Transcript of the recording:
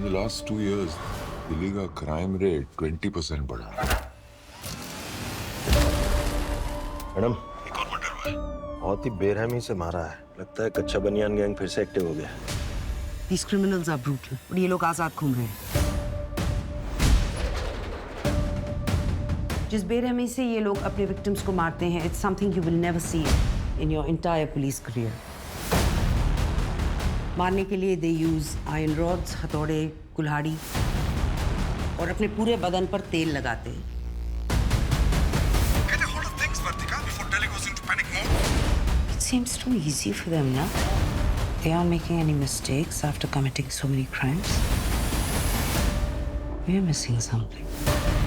In the last two years, Delhi का crime rate 20 percent बढ़ा madam बहुत ही बेरहमी से मारा है। लगता है कच्चा बनियान गैंग फिर से एक्टिव हो गया। These criminals are brutal. और ये लोग आज़ाद घूम रहे हैं। जिस बेरहमी से ये लोग अपने विक्टिम्स को मारते हैं it's something you will never see in your entire police career मारने के लिए दे यूज़ आयरन रॉड्स हथौड़े कुल्हाड़ी और अपने पूरे बदन पर तेल लगाते हैं seems too easy for them now. They aren't making any mistakes after committing so many crimes. We're missing something.